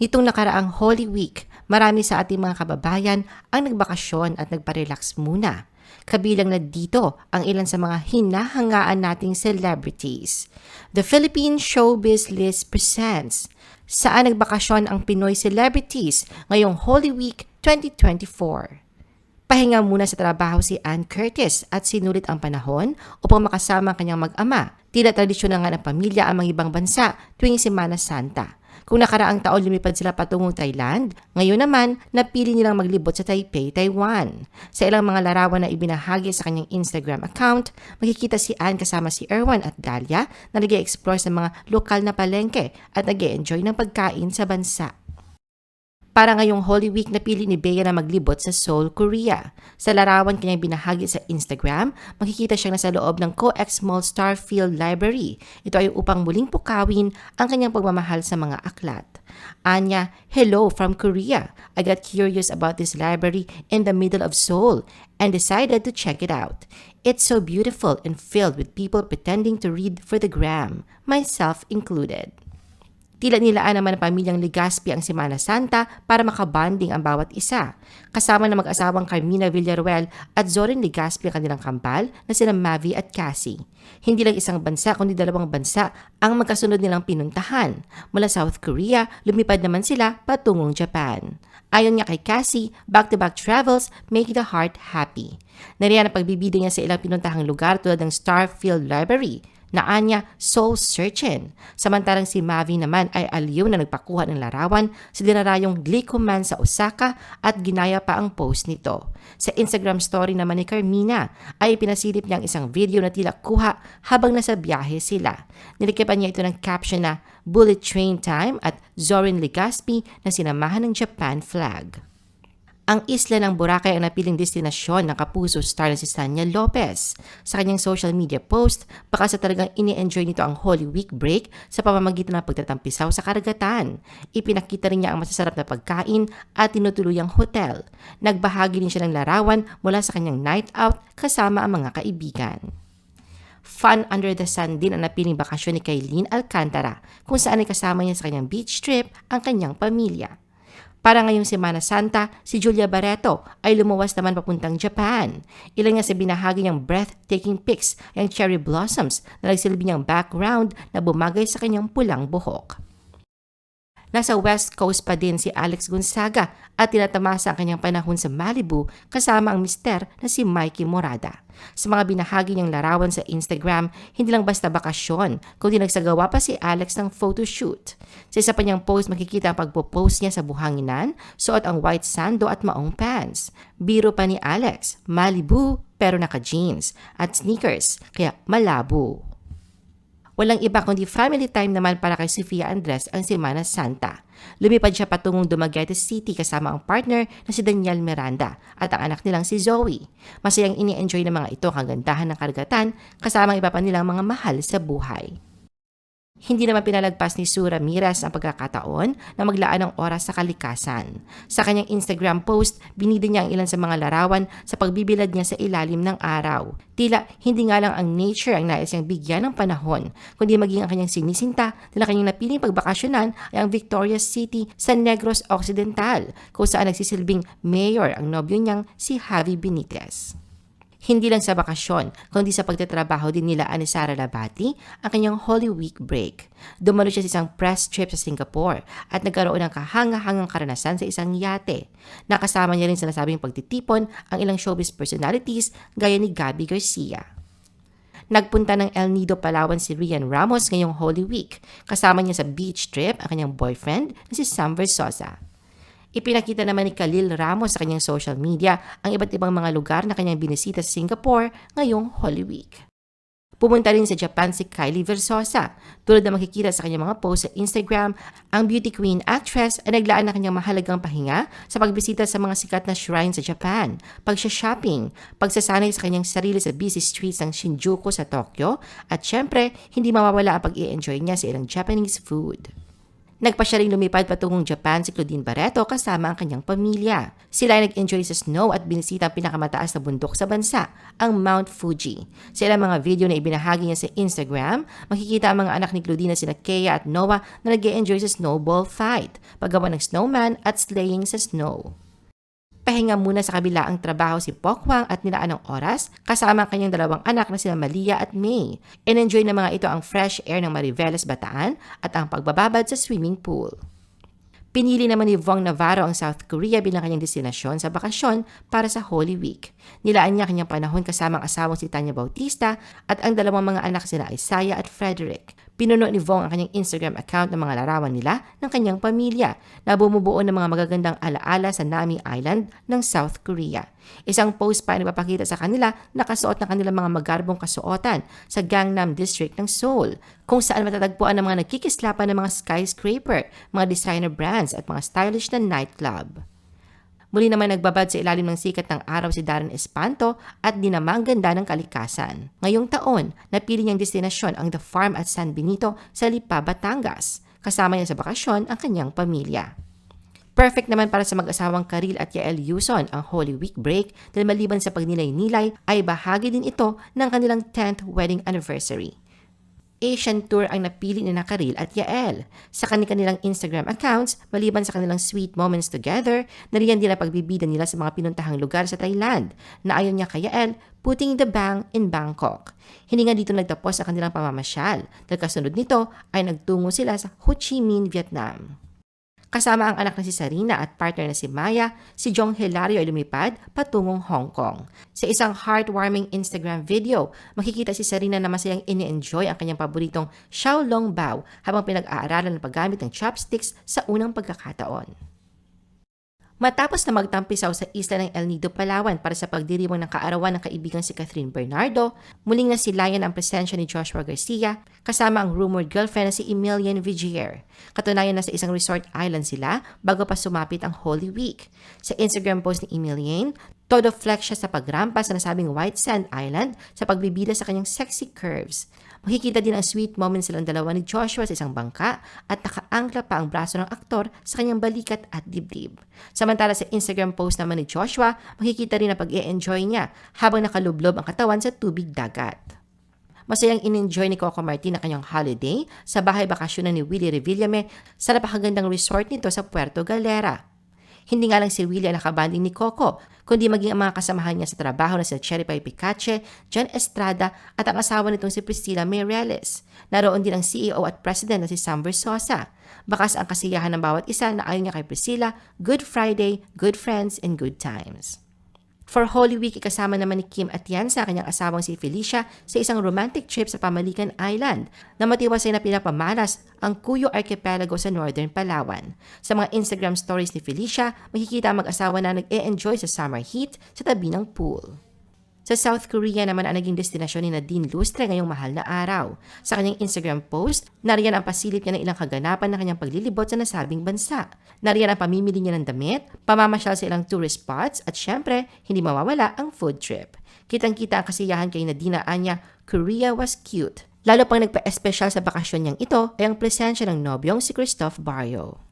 Nitong nakaraang Holy Week, marami sa ating mga kababayan ang nagbakasyon at nagparelax muna. Kabilang na dito ang ilan sa mga hinahangaan nating celebrities. The Philippine Showbiz List presents Saan nagbakasyon ang Pinoy celebrities ngayong Holy Week 2024? Pahinga muna sa trabaho si Ann Curtis at sinulit ang panahon upang makasama ang kanyang mag-ama. Tila tradisyon na nga ng pamilya ang mga ibang bansa tuwing Semana Santa. Kung nakaraang taon lumipad sila patungong Thailand, ngayon naman napili nilang maglibot sa Taipei, Taiwan. Sa ilang mga larawan na ibinahagi sa kanyang Instagram account, makikita si Anne kasama si Erwan at Dahlia na nag explore sa mga lokal na palengke at nag enjoy ng pagkain sa bansa. Para ngayong Holy Week, napili ni Bea na maglibot sa Seoul, Korea. Sa larawan kanyang binahagi sa Instagram, makikita siyang nasa loob ng COEX Mall Starfield Library. Ito ay upang muling pukawin ang kanyang pagmamahal sa mga aklat. Anya, hello from Korea. I got curious about this library in the middle of Seoul and decided to check it out. It's so beautiful and filled with people pretending to read for the gram, myself included. Tila nilaan naman ng pamilyang Legaspi ang Semana Santa para makabanding ang bawat isa. Kasama ng mag-asawang Carmina Villaruel at Zorin Legaspi ang kanilang kampal na sila Mavi at Cassie. Hindi lang isang bansa kundi dalawang bansa ang magkasunod nilang pinuntahan. Mula South Korea, lumipad naman sila patungong Japan. Ayon niya kay Cassie, back-to-back travels make the heart happy. Nariyan ang pagbibida niya sa ilang pinuntahang lugar tulad ng Starfield Library, na anya soul searching. Samantalang si Mavi naman ay aliw na nagpakuha ng larawan sa dinarayong Glicoman sa Osaka at ginaya pa ang post nito. Sa Instagram story naman ni Carmina ay pinasilip niya ang isang video na tila kuha habang nasa biyahe sila. Nilikipan niya ito ng caption na Bullet Train Time at Zorin Legaspi na sinamahan ng Japan flag. Ang isla ng Boracay ang napiling destinasyon ng kapuso star na si Sanya Lopez. Sa kanyang social media post, baka sa talagang ini-enjoy nito ang Holy Week break sa pamamagitan ng pagtatampisaw sa karagatan. Ipinakita rin niya ang masasarap na pagkain at tinutuluyang hotel. Nagbahagi din siya ng larawan mula sa kanyang night out kasama ang mga kaibigan. Fun under the sun din ang napiling bakasyon ni Kailin Alcantara kung saan ay kasama niya sa kanyang beach trip ang kanyang pamilya. Para ngayong Semana Santa, si Julia Barreto ay lumuwas naman papuntang Japan. Ilang nga sa binahagi niyang breathtaking pics ang cherry blossoms na nagsilbi niyang background na bumagay sa kanyang pulang buhok. Nasa West Coast pa din si Alex Gonzaga at tinatamasa ang kanyang panahon sa Malibu kasama ang mister na si Mikey Morada. Sa mga binahagi niyang larawan sa Instagram, hindi lang basta bakasyon, kundi nagsagawa pa si Alex ng photoshoot. Sa isa pa niyang post makikita ang pagpo-post niya sa buhanginan, suot ang white sando at maong pants. Biro pa ni Alex, Malibu pero naka-jeans at sneakers, kaya malabo. Walang iba kundi family time naman para kay Sofia Andres ang Semana Santa. Lumipad siya patungong Dumaguete City kasama ang partner na si Daniel Miranda at ang anak nilang si Zoe. Masayang ini-enjoy ng mga ito ang kagandahan ng karagatan kasama iba pa nilang mga mahal sa buhay. Hindi naman pinalagpas ni Sue Ramirez ang pagkakataon na maglaan ng oras sa kalikasan. Sa kanyang Instagram post, binida niya ang ilan sa mga larawan sa pagbibilad niya sa ilalim ng araw. Tila hindi nga lang ang nature ang nais niyang bigyan ng panahon, kundi maging ang kanyang sinisinta na kanyang napiling pagbakasyonan ay ang Victoria's City sa Negros Occidental, kung saan nagsisilbing mayor ang nobyo niyang si Javi Benitez. Hindi lang sa bakasyon, kundi sa pagtatrabaho din nila ni Sara Labati ang kanyang Holy Week break. Dumalo siya sa isang press trip sa Singapore at nagkaroon ng kahanga-hangang karanasan sa isang yate. Nakasama niya rin sa nasabing pagtitipon ang ilang showbiz personalities gaya ni Gabby Garcia. Nagpunta ng El Nido, Palawan si Rian Ramos ngayong Holy Week. Kasama niya sa beach trip ang kanyang boyfriend na si Sam Versosa. Ipinakita naman ni Khalil Ramos sa kanyang social media ang iba't ibang mga lugar na kanyang binisita sa Singapore ngayong Holy Week. Pumunta rin sa Japan si Kylie Versosa. Tulad na makikita sa kanyang mga post sa Instagram, ang beauty queen actress ay naglaan ng kanyang mahalagang pahinga sa pagbisita sa mga sikat na shrine sa Japan, pagsha-shopping, pagsasanay sa kanyang sarili sa busy streets ng Shinjuku sa Tokyo, at syempre, hindi mawawala ang pag-i-enjoy niya sa ilang Japanese food. Nagpa siya rin lumipad patungong Japan si Claudine Barreto kasama ang kanyang pamilya. Sila ay nag-enjoy sa snow at binisita ang pinakamataas na bundok sa bansa, ang Mount Fuji. Sa ilang mga video na ibinahagi niya sa Instagram, makikita ang mga anak ni Claudine na sina Kea at Noah na nag enjoy sa snowball fight, paggawa ng snowman at sleighing sa snow. Pahinga muna sa kabila ang trabaho si Pokwang at nilaan ng oras kasama ang kanyang dalawang anak na sina Malia at May. In-enjoy ng mga ito ang fresh air ng Mariveles Bataan at ang pagbababad sa swimming pool. Pinili naman ni Vong Navarro ang South Korea bilang kanyang destinasyon sa bakasyon para sa Holy Week. Nilaan niya kanyang panahon kasama ang asawang si Tanya Bautista at ang dalawang mga anak sina Isaiah at Frederick. Pinuno ni Vong ang kanyang Instagram account ng mga larawan nila ng kanyang pamilya na bumubuo ng mga magagandang alaala sa Nami Island ng South Korea. Isang post pa ay nagpapakita sa kanila na kasuot ng kanilang mga magarbong kasuotan sa Gangnam District ng Seoul, kung saan matatagpuan ang mga nagkikislapan ng mga skyscraper, mga designer brands at mga stylish na nightclub. Muli naman nagbabad sa ilalim ng sikat ng araw si Darren Espanto at dinamang ganda ng kalikasan. Ngayong taon, napili niyang destinasyon ang The Farm at San Benito sa Lipa, Batangas. Kasama niya sa bakasyon ang kanyang pamilya. Perfect naman para sa mag-asawang Karil at Yael Yuson ang Holy Week break dahil maliban sa pagnilay-nilay ay bahagi din ito ng kanilang 10th wedding anniversary. Asian tour ang napili ni na Karil at Yael. Sa kanilang Instagram accounts, maliban sa kanilang sweet moments together, nariyan din ang pagbibida nila sa mga pinuntahang lugar sa Thailand na ayon niya kay Yael, putting the bang in Bangkok. Hindi nga dito nagtapos ang kanilang pamamasyal dahil nito ay nagtungo sila sa Ho Chi Minh, Vietnam. Kasama ang anak na si Sarina at partner na si Maya, si Jong Hilario ay lumipad patungong Hong Kong. Sa isang heartwarming Instagram video, makikita si Sarina na masayang ini-enjoy ang kanyang paboritong Xiaolong Bao habang pinag-aaralan ng paggamit ng chopsticks sa unang pagkakataon. Matapos na magtampisaw sa isla ng El Nido, Palawan para sa pagdiriwang ng kaarawan ng kaibigan si Catherine Bernardo, muling nasilayan ang presensya ni Joshua Garcia kasama ang rumored girlfriend na si Emilian Vigier. Katunayan na sa isang resort island sila bago pa sumapit ang Holy Week. Sa Instagram post ni Emilian, todo flex siya sa pagrampa sa nasabing White Sand Island sa pagbibida sa kanyang sexy curves. Makikita din ang sweet moments silang dalawa ni Joshua sa isang bangka at nakaangkla pa ang braso ng aktor sa kanyang balikat at dibdib. Samantala sa Instagram post naman ni Joshua, makikita rin ang pag-e-enjoy niya habang nakalublob ang katawan sa tubig dagat. Masayang in-enjoy ni Coco Martin ang kanyang holiday sa bahay bakasyonan ni Willie Revillame sa napakagandang resort nito sa Puerto Galera. Hindi nga lang si Willie ang nakabanding ni Coco, kundi maging ang mga kasamahan niya sa trabaho na si Cherry Pie Picache, John Estrada at ang asawa nitong si Priscilla Mireles. Naroon din ang CEO at President na si Sam Versosa. Bakas ang kasiyahan ng bawat isa na ayon niya kay Priscilla, Good Friday, Good Friends, and Good Times. For Holy Week, ikasama naman ni Kim Atienza ang kanyang asawang si Felicia sa isang romantic trip sa Pamalican Island na matiwasay na pinapamalas ang Cuyo Archipelago sa Northern Palawan. Sa mga Instagram stories ni Felicia, makikita ang mag-asawa na nag-e-enjoy sa summer heat sa tabi ng pool. Sa South Korea naman ang naging destinasyon ni Nadine Lustre ngayong mahal na araw. Sa kanyang Instagram post, nariyan ang pasilip niya ng ilang kaganapan ng kanyang paglilibot sa nasabing bansa. Nariyan ang pamimili niya ng damit, pamamasyal sa ilang tourist spots at syempre, hindi mawawala ang food trip. Kitang-kita ang kasiyahan kay Nadina Anya, Korea was cute. Lalo pang nagpa-espesyal sa bakasyon niyang ito ay ang presensya ng nobyong si Christophe Barrio.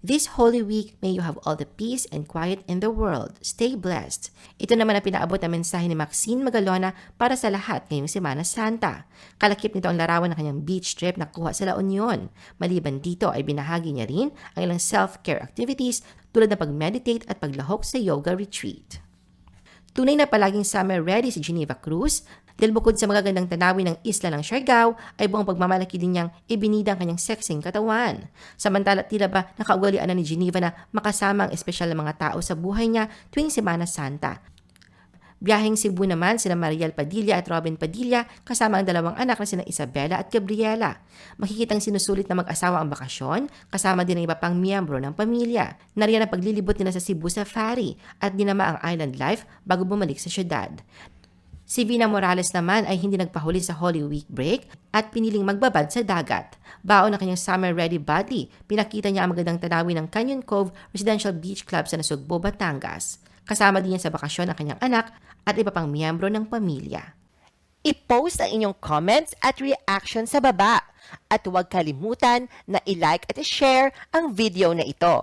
This Holy Week, may you have all the peace and quiet in the world. Stay blessed. Ito naman ang pinaabot na mensahe ni Maxine Magalona para sa lahat ngayong Semana Santa. Kalakip nito ang larawan ng kanyang beach trip na kuha sa La Union. Maliban dito ay binahagi niya rin ang ilang self-care activities tulad ng pag-meditate at paglahok sa yoga retreat. Tunay na palaging summer ready si Geneva Cruz dahil bukod sa magagandang tanawin ng isla ng Siargao, ay buong pagmamalaki din niyang ibinida ang kanyang sexing katawan. Samantala tila ba nakaugalian na ni Geneva na makasama ang espesyal na mga tao sa buhay niya tuwing Semana Santa. Biyaheng Cebu naman sina Mariel Padilla at Robin Padilla kasama ang dalawang anak na sina Isabela at Gabriela. Makikitang sinusulit na mag-asawa ang bakasyon kasama din ang iba pang miyembro ng pamilya. Nariyan ang paglilibot nila sa Cebu Safari at dinama ang island life bago bumalik sa syudad. Si Vina Morales naman ay hindi nagpahuli sa Holy Week break at piniling magbabad sa dagat. Baon na kanyang summer-ready body, pinakita niya ang magandang tanawin ng Canyon Cove Residential Beach Club sa Nasugbo, Batangas. Kasama din niya sa bakasyon ang kanyang anak at iba pang miyembro ng pamilya. I-post ang inyong comments at reaction sa baba. At huwag kalimutan na i-like at i-share ang video na ito.